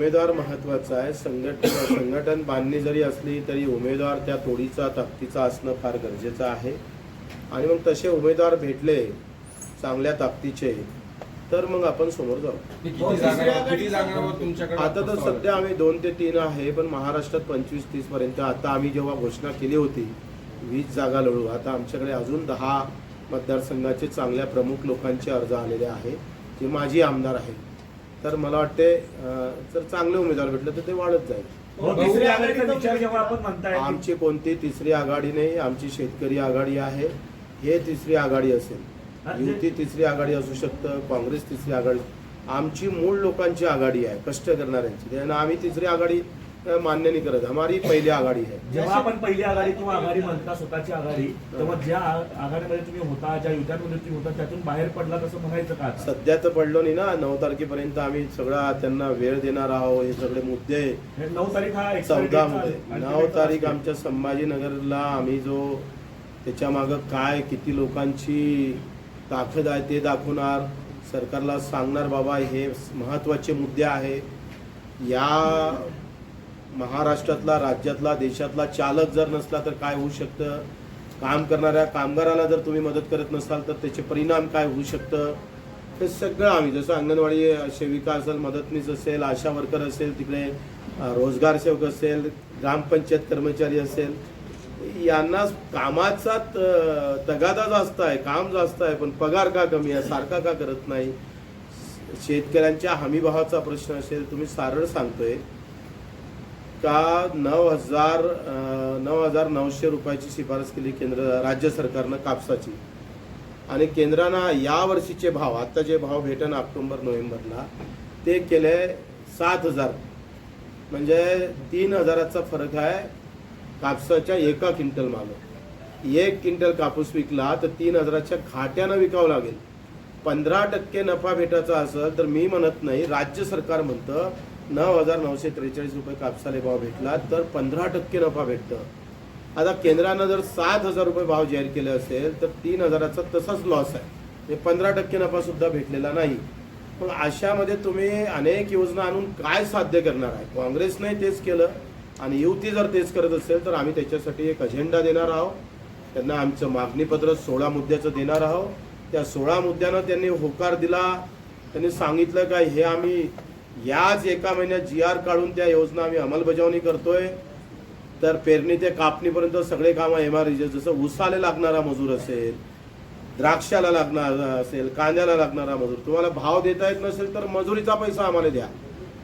उमेदवार महत्त्वाचा आहे. संघटन संघटन बांधणी जरी असली तरी उमेदवार त्या तोडीचा ताकदीचा असणं फार गरजेचं आहे. आणि मग तसे उमेदवार भेटले चांगल्या ताकदीचे तर मग आपण समोर जाऊ. आता तर? सध्या आम्ही दोन ते तीन आहे पण महाराष्ट्रात पंचवीस तीस पर्यंत. आता आम्ही जेव्हा घोषणा केली होती वीस जागा लढू. आता आमच्याकडे अजून दहा मतदारसंघाचे चांगल्या प्रमुख लोकांचे अर्ज आलेले आहे जे माजी आमदार आहेत. तर मला वाटते जर चांगले उमेदवार भेटले तर ते वाढत जाईल. हो, आमची कोणती तिसरी आघाडी नाही आमची शेतकरी आघाडी आहे हे तिसरी आघाडी असेल. युती तिसरी आघाडी असू शकतं काँग्रेस तिसरी आघाडी. आमची मूळ लोकांची आघाडी आहे कष्ट करणाऱ्यांची. त्यानं आम्ही तिसरी आघाडी मान्य नाही करत. हमारी पहिली आघाडी आहे जेव्हा आपण पहिली आघाडी किंवा आघाडी म्हणता स्वतःची आघाडी तेव्हा ज्या आघाडीमध्ये तुम्ही होता ज्या युद्धांमध्ये तुम्ही होता त्यातून बाहेर पडला तसं म्हणायचं का? सध्या तर पडलो नाही ना. नऊ तारखेपर्यंत आम्ही सगळा त्यांना वेळ देणार आहोत. हे सगळे मुद्दे नऊ तारीख हा चौदा मध्ये नऊ तारीख. आमच्या संभाजीनगरला आम्ही जो त्याच्या मागं काय किती लोकांची ताकद आहे ते दाखवणार सरकारला सांगणार बाबा हे महत्त्वाचे मुद्दे आहे. या महाराष्ट्रातला राज्यातला देशातला चालक जर नसला तर काय होऊ शकतं? काम करणाऱ्या कामगाराला जर तुम्ही मदत करत नसाल तर त्याचे परिणाम काय होऊ शकतं? हे सगळं आम्ही जसं अंगणवाडी सेविका असेल मदतनीस असेल आशा वर्कर असेल तिकडे रोजगार सेवक असेल ग्रामपंचायत कर्मचारी असेल यांना कामाचा तगादा जास्त आहे काम जास्त आहे पण पगार का कमी आहे सारखा का करत नाही? शेतकऱ्यांच्या हमीभावाचा प्रश्न असेल तुम्ही सारळ सांगतोय. का नऊ हजार नऊ हजार नऊशे रुपयाची शिफारस केली केंद्र राज्य सरकारनं कापसाची. आणि केंद्रानं या वर्षीचे भाव आत्ता जे भाव भेटन ऑक्टोंबर नोव्हेंबरला. ते केले सात हजार. म्हणजे तीन हजाराचा फरक आहे कापसाच्या एका क्विंटल मागं. एक क्विंटल कापूस विकला तर तीन हजाराच्या घाट्यानं विकावं लागेल. पंधरा टक्के नफा भेटायचा असेल तर मी म्हणत नाही राज्य सरकार म्हणतं नऊ हजार नऊशे त्रेचाळीस रुपये कापसाले भाव भेटला तर पंधरा टक्के नफा भेटतं. आता केंद्रानं जर सात हजार रुपये भाव जाहीर केले असेल तर तीन हजाराचा तसाच लॉस आहे. म्हणजे पंधरा टक्के नफासुद्धा भेटलेला नाही. पण अशामध्ये तुम्ही अनेक योजना आणून काय साध्य करणार आहे? काँग्रेसने तेच केलं आणि युती जर तेच करत असेल तर आम्ही त्याच्यासाठी एक अजेंडा देणार आहोत. त्यांना आमचं मागणीपत्र सोळा मुद्द्याचं देणार आहोत. त्या सोळा मुद्द्यानं त्यांनी होकार दिला. त्यांनी सांगितलं काय हे आम्ही याच एका महिन्यात जी आर काढून त्या योजना आम्ही अंमलबजावणी करतोय. तर पेरणी ते कापणीपर्यंत सगळे कामं एम आर जसं उसाला लागणारा मजूर असेल द्राक्षाला लागणारा असेल कांद्याला लागणारा मजूर तुम्हाला भाव देता येत नसेल तर मजुरीचा पैसा आम्हाला द्या.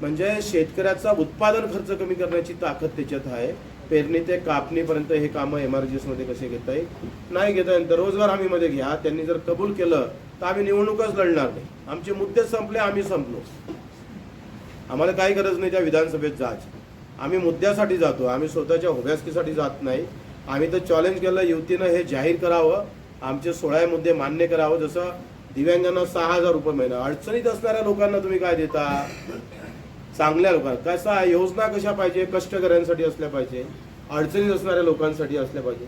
म्हणजे शेतकऱ्याचा उत्पादन खर्च कमी करण्याची ताकद त्याच्यात आहे. पेरणी ते कापणीपर्यंत हे कामं एम आरमध्ये कसे घेता येईल? नाही घेता येईल तर रोजगार हमीमध्ये घ्या. त्यांनी जर कबूल केलं तर आम्ही निवडणूकच लढणार नाही. आमचे मुद्दे संपले आम्ही संपलो. आम्हाला काही गरज नाही त्या विधानसभेत जायची. आम्ही मुद्द्यासाठी जातो. आम्ही स्वतःच्या होब्यासकीसाठी जात नाही. आम्ही तर चॅलेंज केलं युतीनं हे जाहीर करावं. आमचे सोळा मुद्दे मान्य करावं. जसं दिव्यांगांना सहा हजार रुपये महिना. अडचणीत असणाऱ्या लोकांना तुम्ही काय देता? चांगल्या लोकांना. कसा? आहे योजना कशा पाहिजे? कष्टकऱ्यांसाठी असल्या पाहिजे. अडचणीत असणाऱ्या लोकांसाठी असल्या पाहिजे.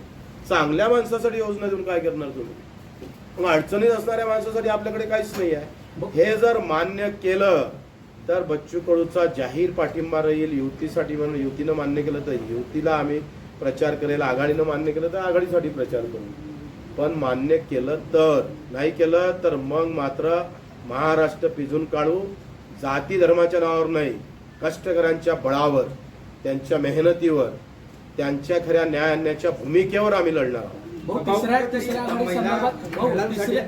चांगल्या माणसासाठी योजना देऊन काय करणार तुम्ही? मग अडचणीत असणाऱ्या माणसासाठी आपल्याकडे काहीच नाही आहे हे जर मान्य केलं तर बच्चू कडूचा जाहीर पाठिंबा राहील युतीसाठी म्हणून युतीनं मान्य केलं तर युतीला आम्ही प्रचार करेल आघाडीनं मान्य केलं तर आघाडीसाठी प्रचार करू. पण मान्य केलं तर नाही केलं तर मग मात्र महाराष्ट्र पिजून काढू जाती धर्माच्या नावावर नाही कष्टकऱ्यांच्या बळावर त्यांच्या मेहनतीवर त्यांच्या खऱ्या न्याय आणण्याच्या भूमिकेवर आम्ही लढणार आहोत.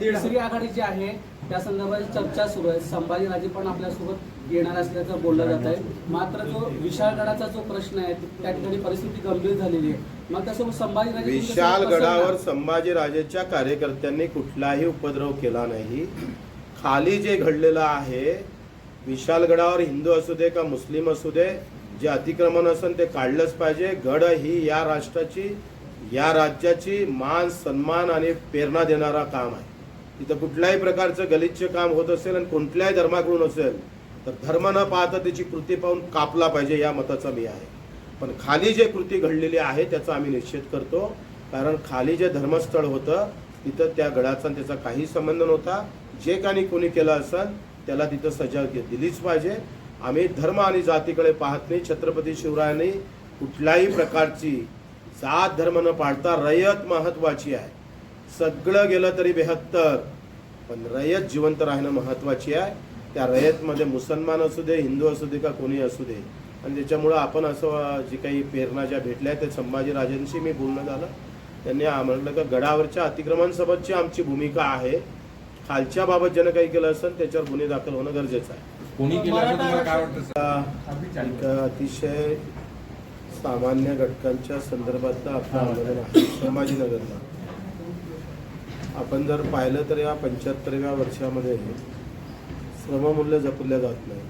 तिसरी आघाडी जी आहे त्या संदर्भात चर्चा सुरू आहे. संभाजीराजे पण आपल्यासोबत येणार असल्याचं बोललं जात आहे. मात्र जो विशाळगडाचा जो प्रश्न आहे त्या ठिकाणी परिस्थिती गंभीर झालेली आहे. मग त्यासोबत संभाजीराजे विशाळगडावर संभाजीराजेच्या कार्यकर्त्यांनी कुठलाही उपद्रव केला नाही. खाली जे घडलेलं आहे विशालगडावर हिंदू असू दे का मुस्लिम असू दे जे अतिक्रमण असेल ते काढलंच पाहिजे. गड ही या राष्ट्राची या राज्याची मान सन्मान आणि प्रेरणा देणारा काम आहे. तिथं कुठल्याही प्रकारचं गलिच्छ काम होत असेल आणि कोणत्याही धर्माकडून असेल तर धर्म न पाहता त्याची कृती पाहून कापला पाहिजे या मताचा मी आहे. पण खाली जे कृती घडलेली आहे त्याचा आम्ही निश्चित करतो. कारण खाली जे धर्मस्थळ होतं तिथं त्या गडाचा त्याचा काही संबंध नव्हता. जे काही कोणी केलं असेल त्याला तिथं सजा दिलीच पाहिजे. आम्ही धर्म आणि जातीकडे पाहत नाही छत्रपती शिवरायांनी कुठल्याही प्रकारची जात धर्म न पाळता रयत महत्वाची आहे. सगळं गेलं तरी बेहत्तर. पण रयत जिवंत राहणं महत्वाची आहे. त्या रयतमध्ये मुसलमान असू दे हिंदू असू दे का कोणी असू दे. आणि त्याच्यामुळं आपण असं जी काही प्रेरणा ज्या भेटल्या ते संभाजीराजांशी मी बोलणं झालं. त्यांनी म्हटलं का गडावरच्या अतिक्रमणासोबतची आमची भूमिका आहे. खालच्या बाबत ज्यानं काही केलं असेल त्याच्यावर गुन्हे दाखल होणं गरजेचं आहे. कोणी केलं अतिशय सामान्य घटकांच्या संदर्भातलं आपलं आंदोलन आहे. संभाजीनगरला. आपण जर पाहिलं तर या पंच्याहत्तरव्या वर्षामध्ये श्रममूल्य जपल्या जात नाही.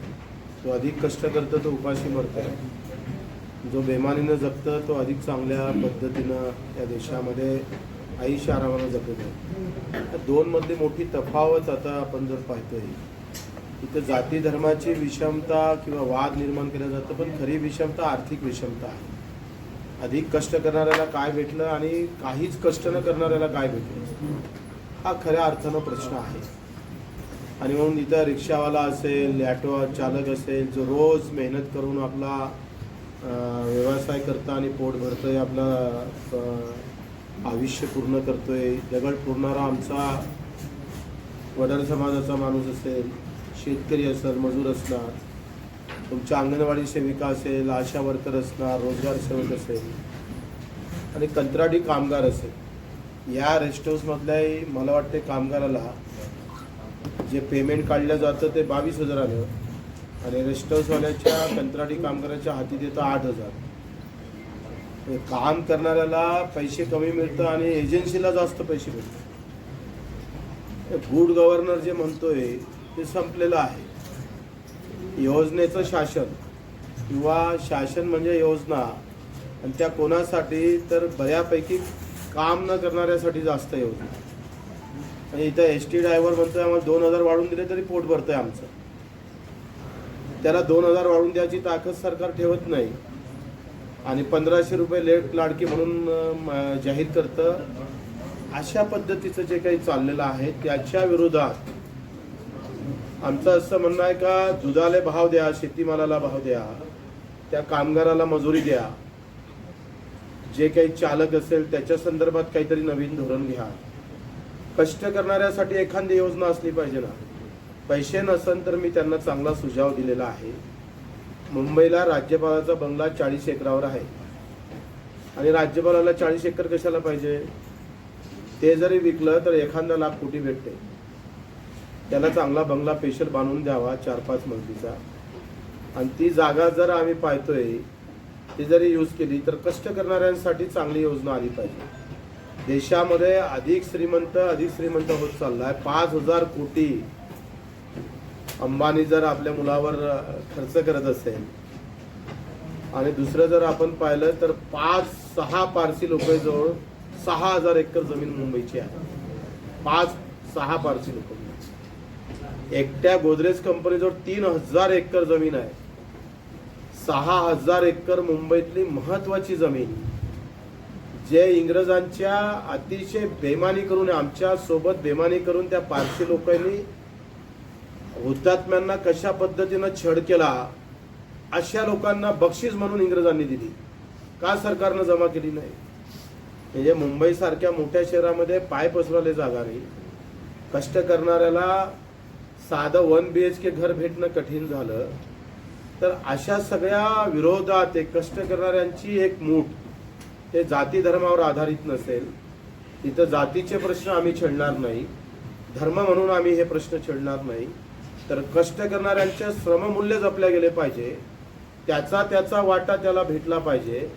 तो अधिक कष्ट करतो तो उपाशी मरतो. जो बेमानीनं जगतं तो अधिक चांगल्या पद्धतीनं या देशामध्ये आयुष्य आरामानं जगतो या दोनमधली मोठी तफावत आता आपण जर पाहतोय इथं जाती धर्माची विषमता किंवा वाद निर्माण केला जातं पण खरी विषमता आर्थिक विषमता आहे. अधिक कष्ट करणाऱ्याला काय भेटलं आणि काहीच कष्ट न करणाऱ्याला काय भेटलं? हा खऱ्या अर्थानं प्रश्न आहे. आणि म्हणून इथं रिक्षावाला असेल ॲटो चालक असेल जो रोज मेहनत करून आपला व्यवसाय करता आणि पोट भरतोय आपला आयुष्य पूर्ण करतोय दगड पुरणारा आमचा वडार समाजाचा माणूस असेल शेतकरी असेल मजूर असणार तुमच्या अंगणवाडी सेविका असेल आशा वर्कर असणार रोजगार सेवक असेल आणि कंत्राटी कामगार असेल या रेस्ट हाऊसमधल्याही मला वाटते कामगाराला जे पेमेंट काढलं जातं ते बावीस हजार आलं आणि रेस्ट हाऊसवाल्याच्या कंत्राटी कामगाराच्या हाती देतं आठ हजार. काम करणाऱ्याला पैसे कमी मिळतं आणि एजन्सीला जास्त पैसे मिळतात. गुड गव्हर्नर जे म्हणतोय ते संपलेलं आहे. योजनेचं शासन किंवा शासन म्हणजे योजना आणि त्या कोणासाठी तर बऱ्यापैकी काम न करणाऱ्यासाठी जास्त योजना. आणि इथं एस टी ड्रायव्हर म्हणतोय आम्हाला दोन हजार वाढून दिले तरी पोट भरतंय आमचं. त्याला दोन हजार वाढून द्यायची ताकद सरकार ठेवत नाही. आणि पंधराशे रुपये लेट लाडकी म्हणून जाहीर करतं. अशा पद्धतीचं जे काही चाललेलं आहे त्याच्या विरोधात आमचं असं म्हणणं आहे का दुधाला भाव द्या शेतीमालाला भाव द्या त्या कामगाराला मजुरी द्या. जे काही चालक असेल त्याच्या संदर्भात काहीतरी नवीन धोरण घ्या. कष्ट करणाऱ्यासाठी एखादी योजना असली पाहिजे ना. पैसे नसन तर मी त्यांना चांगला सुझाव दिलेला आहे. मुंबईला राज्यपालाचा बंगला चाळीस एकरावर आहे. आणि राज्यपालाला चाळीस एकर कशाला पाहिजे? ते जरी विकलं तर एखादा लाख कोटी भेटते. त्याला चांगला बंगला पेशल बांधून द्यावा चार पाच मजलीचा आणि ती जागा जर आम्ही पाहतोय ती जरी यूज केली तर कष्ट करणाऱ्यांसाठी चांगली योजना आली पाहिजे. देशामध्ये अधिक श्रीमंत अधिक श्रीमंत होत चाललाय. पाच हजार कोटी अंबानी जर आपल्या मुलावर खर्च करत असेल आणि दुसरं जर आपण पाहिलं तर पाच सहा पारसी जवळ सहा हजार एकर जमीन मुंबईची आहे. पाच सहा पारसी लोक. एकट्या गोदरेज कंपनीजवळ तीन हजार एकर जमीन आहे. सहा हजार एकर मुंबईतली महत्वाची जमीन. जे इंग्रजांच्या अतिशय बेमानी करून आमच्यासोबत बेमानी करून त्या पारसी लोकांनी हुतात्म्यांना कशा पद्धतीनं छळ केला अशा लोकांना बक्षीस म्हणून इंग्रजांनी दिली. का सरकारनं जमा केली नाही? म्हणजे मुंबईसारख्या मोठ्या शहरामध्ये पाय पसरवले जागा नाही कष्ट करणाऱ्याला साधं वन बी एच के घर भेटणं कठीण झालं. तर अशा सगळ्या विरोधात एक कष्ट करणाऱ्यांची एक मूठ हे जाती धर्मावर आधारित नसेल. तिथं जातीचे प्रश्न आम्ही छेडणार नाही. धर्म म्हणून आम्ही हे प्रश्न छेडणार नाही. तर कष्ट करणाऱ्यांचे श्रममूल्य जपल्या गेले पाहिजे. त्याचा त्याचा वाटा त्याला भेटला पाहिजे.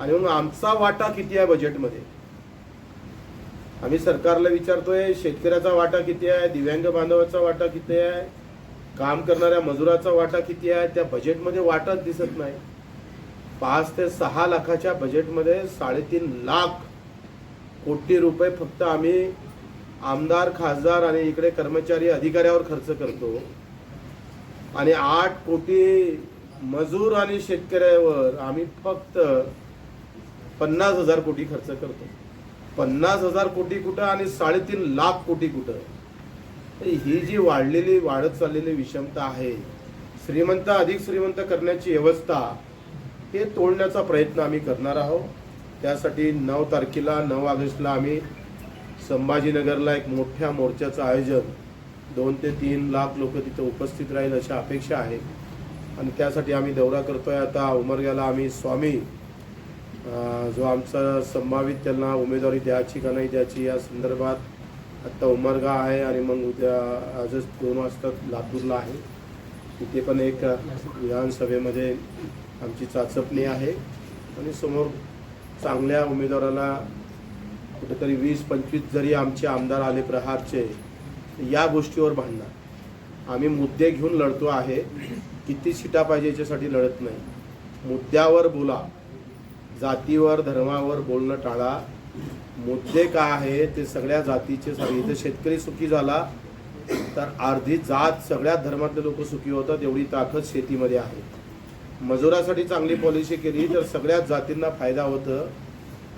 आणि मग आमचा वाटा किती आहे बजेटमध्ये आम्ही सरकारला विचारतोय शेतकऱ्याचा वाटा किती आहे दिव्यांग बांधवाचा वाटा किती आहे काम करणाऱ्या मजुराचा वाटा किती आहे त्या बजेटमध्ये वाटाच दिसत नाही. पाच ते सहा लाखाच्या बजेटमध्ये साडेतीन लाख कोटी रुपये फक्त आम्ही आमदार खासदार आणि इकडे कर्मचारी अधिकाऱ्यावर खर्च करतो. आणि आठ कोटी मजूर आणि शेतकऱ्यावर आम्ही फक्त पन्नास हजार कोटी खर्च करतो. पन्नास हजार कोटी कुठं आणि साडेतीन लाख कोटी कुठं? ही जी वाढलेली वाढत चाललेली विषमता आहे श्रीमंत अधिक श्रीमंत करण्याची व्यवस्था हे तोडण्याचा प्रयत्न आम्ही करणार आहोत. त्यासाठी नऊ तारखेला नऊ ऑगस्टला आम्ही संभाजीनगरला एक मोठ्या मोर्चाचं आयोजन दोन ते तीन लाख लोक तिथं उपस्थित राहील अशा अपेक्षा आहे. आणि त्यासाठी आम्ही दौरा करतोय. आता उमरग्याला आम्ही स्वामी जो आमचा संभावित त्यांना उमेदवारी द्यायची का नाही द्यायची या संदर्भात आत्ता उमरगा आहे आणि मग उद्या आजच दोन वाजता लातूरला आहे. तिथे पण एक विधानसभेमध्ये आमची चाचपणी आहे. आणि समोर चांगल्या उमेदवाराला कुठेतरी वीस पंचवीस जरी आमचे आमदार आले प्रहारचे या गोष्टीवर भांडणार. आम्ही मुद्दे घेऊन लढतो आहे. किती सीटा पाहिजे याच्यासाठी लढत नाही. मुद्द्यावर बोला. जातीवर धर्मावर बोलणं टाळा. मुद्दे काय आहे ते सगळ्या जातीचे सगळे. इथे शेतकरी सुखी झाला तर अर्धी जात सगळ्या धर्मातले लोक सुखी होतात एवढी ताकद शेतीमध्ये आहे. मजुरासाठी चांगली पॉलिसी केली तर सगळ्याच जातींना फायदा होतं.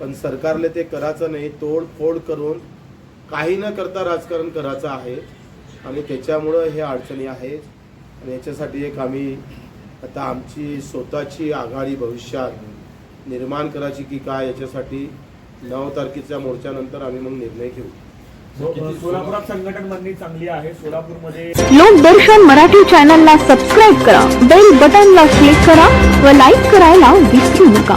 पण सरकारले ते करायचं नाही तोडफोड करून काही न करता राजकारण करायचं आहे. आणि त्याच्यामुळं हे अडचणी आहेत. आणि याच्यासाठी एक आम्ही आता आमची स्वतःची आघाडी भविष्यात निर्माण करायची की काय याच्यासाठी नऊ तारखेच्या मोर्चानंतर आम्ही मग निर्णय घेऊ. सोलापुरात संघटन चांगली आहे. सोलापूरमध्ये लोकदर्शन मराठी चॅनलला सबस्क्राईब करा बेल बटनला क्लिक करा व लाईक करायला विसरू नका.